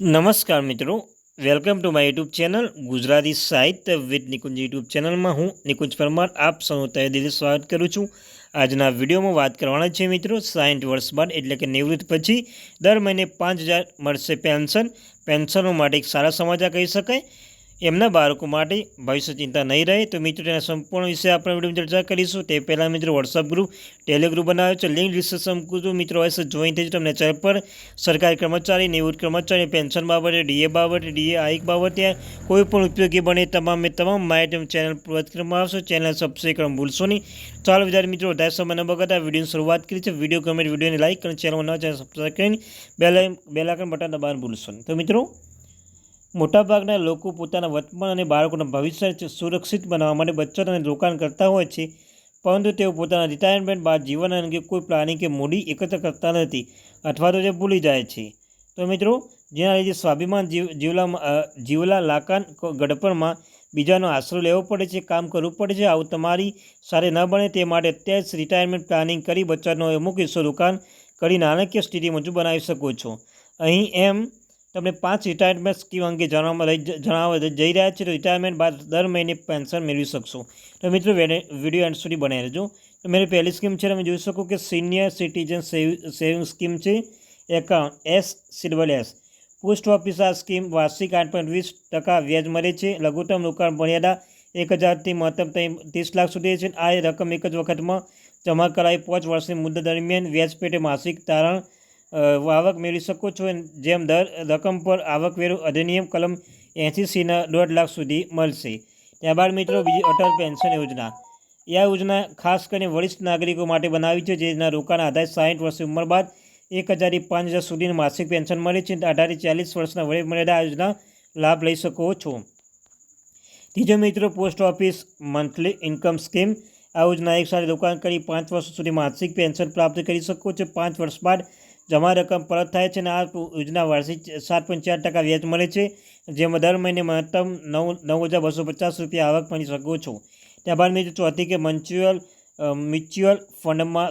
નમસ્કાર મિત્રો. Welcome to my YouTube channel Gujarati સાહિત્ય વિથ નિકુંજ યુટ્યુબ ચેનલમાં હું નિકુંજ પરમાર આપ સૌનું તહે દિલ સ્વાગત કરું છું. આજના વિડીયોમાં વાત કરવાના છે મિત્રો સાઠ વર્ષ બાદ એટલે કે નિવૃત્ત પછી દર મહિને પાંચ મળશે પેન્શન. પેન્શનો માટે એક સારા સમાચાર કહી શકાય. એમના બાળકો માટે ભવિષ્ય ચિંતા નહીં રહે. તો મિત્રો તેના સંપૂર્ણ વિશે આપણે વિડીયોમાં ચર્ચા કરીશું. તે પહેલાં મિત્રો વોટ્સઅપ ગ્રુપ ટેલિગ્રુપ બનાવ્યો છે. લિંક ડિસ્ક્રિપ્શન મૂકું મિત્રો હશે જોઈન થઈ તમને ચેનલ પર. સરકારી કર્મચારી, નિવૃત્ત કર્મચારી પેન્શન બાબતે ડીએ બાબતે ડીએ આઈક બાબતે કોઈ પણ ઉપયોગી બને તમામે તમામ માહિતી ચેનલ પર કરવામાં આવશે. ચેનલ સબસ્ક્રાઈબ કરવા ભૂલશો નહીં. ચાલો વિદ્યાર્થી મિત્રો, વધારે સમય ન બગાડતા વિડીયોની શરૂઆત કરી છે વીડિયો ગમે વિડીયોને લાઇક અને ચેનલ નવા ચેનલ સબસ્ક્રાઈબ કરીને બેલ બેલાકન બટન દબાવવાનું ભૂલશો નહીં. તો મિત્રો મોટાભાગના લોકો પોતાના વર્તમાન અને બાળકોના ભવિષ્ય સુરક્ષિત બનાવવા માટે બચત અને રોકાણ કરતા હોય છે, પરંતુ તેઓ પોતાના રિટાયરમેન્ટ બાદ જીવન અંગે કોઈ પ્લાનિંગ કે મૂડી એકત્ર કરતા નથી અથવા તો તે ભૂલી જાય છે. તો મિત્રો, જેના લીધે સ્વાભિમાન જીવ જીવલા જીવલા લાકાન ગડપણમાં બીજાનો આશરો લેવો પડે છે, કામ કરવું પડે છે, આવું તમારી સારી ન બને તે માટે અત્યારે જ રિટાયરમેન્ટ પ્લાનિંગ કરી બચતનો અમુક હિસ્સો રોકાણ કરી નાણાકીય સ્થિતિ મુજબ બનાવી શકો છો. અહીં એમ તમને પાંચ રિટાયરમેન્ટ સ્કીમ અંગે જણાવવામાં જણાવવા જઈ રહ્યા છે, તો રિટાયરમેન્ટ બાદ દર મહિને પેન્શન મેળવી શકશો. તો મિત્રો વીડિયો એન્ડ સુધી બનાવી રહેજો. તો મેરી પહેલી સ્કીમ છે, તમે જોઈ શકો કે સિનિયર સિટીઝન સેવિંગ સ્કીમ છે account as silver as post office આ સ્કીમ વાર્ષિક આઠ પોઈન્ટ વીસ ટકા વ્યાજ મળે છે, લઘુત્તમ રોકાણ મર્યાદા એક હજારથી મહત્તમ ત્રીસ લાખ સુધી છે આ રકમ એક જ વખતમાં જમા કરાવી પાંચ વર્ષની મુદ્દત દરમિયાન વ્યાજ પેટે માસિક તારણ આવક મેળવી શકો છો જેમ દર, રકમ પર આવકવેરો અધિનિયમ કલમ એંસી સીના દોઢ લાખ સુધી મળશે. ત્યારબાદ મિત્રો, બીજી અટલ પેન્શન યોજના. આ યોજના ખાસ કરીને વરિષ્ઠ નાગરિકો માટે બનાવી છે, જેના રોકાણ આધારે સાઠ વર્ષની ઉંમર બાદ એક હજારથી પાંચ હજાર સુધીની માસિક પેન્શન મળે છે. અઢારથી ચાલીસ વર્ષના વય મર્યાદા યોજના લાભ લઈ શકો છો. ત્રીજો મિત્રો, post office monthly income scheme. આ યોજના એક સાથે રોકાણ કરી પાંચ વર્ષ સુધી માસિક પેન્શન પ્રાપ્ત કરી શકો છો. પાંચ વર્ષ બાદ જમા રકમ પરત થાય છે અને આ યોજના વાર્ષિક સાત પોઈન્ટ ચાર ટકા વ્યાજ મળે છે, જેમાં દર મહિને મહત્તમ નવ નવ હજાર બસો પચાસ રૂપિયા આવક મળી શકો છો. ત્યારબાદ મિત્રો ચોથી કે મ્યુચ્યુઅલ મ્યુચ્યુઅલ ફંડમાં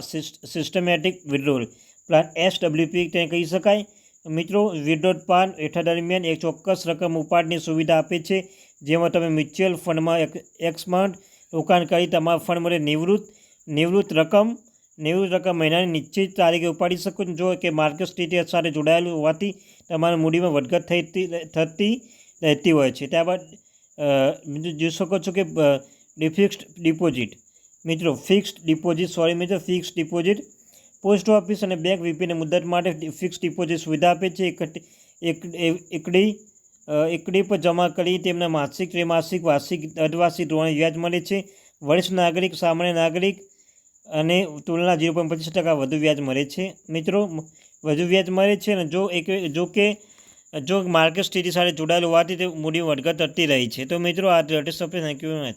systematic withdrawal plan S WP તેને કહી શકાય. મિત્રો વિડ્રોલ પ્લાન હેઠળ દરમિયાન એક ચોક્કસ રકમ ઉપાડની સુવિધા આપે છે, જેમાં તમે મ્યુચ્યુઅલ ફંડમાં એક એક્સ મંથ રોકાણ કરી તમારા ફંડ મળે નિવૃત્ત નિવૃત્ત રકમ નેવું ટકા મહિનાની નિશ્ચિત તારીખે ઉપાડી શકો જો કે માર્કેટ સ્થિતિ સાથે જોડાયેલું હોવાથી તમારા મૂડીમાં વધઘટ થઈ થતી રહેતી હોય છે. ત્યારબાદ જોઈ શકો છો કે ફિક્સ્ડ ડિપોઝિટ. મિત્રો, ફિક્સ્ડ ડિપોઝિટ, સોરી મિત્રો fix deposit. Post office and bank વીપીને મુદત માટે ફિક્સ ડિપોઝિટ સુવિધા આપે છે. એક એકડી એકડી પર જમા કરી તેમને માસિક, ત્રિમાસિક, વાર્ષિક અર્ધવાર્ષિક ધોરણે વ્યાજ મળે છે. વરિષ્ઠ નાગરિક, સામાન્ય નાગરિક અને તુલના ઝીરો પોઈન્ટ પચીસ ટકા વધુ વ્યાજ મળે છે. મિત્રો, વધુ વ્યાજ મળે છે અને જો એક જો કે, જો માર્કેટ સ્થિતિ સાથે જોડાયેલું હોવાથી તે મૂડી વધઘટ થતી રહી છે. તો મિત્રો, આ લેટેસ્ટ અપડેટ થેન્ક યુ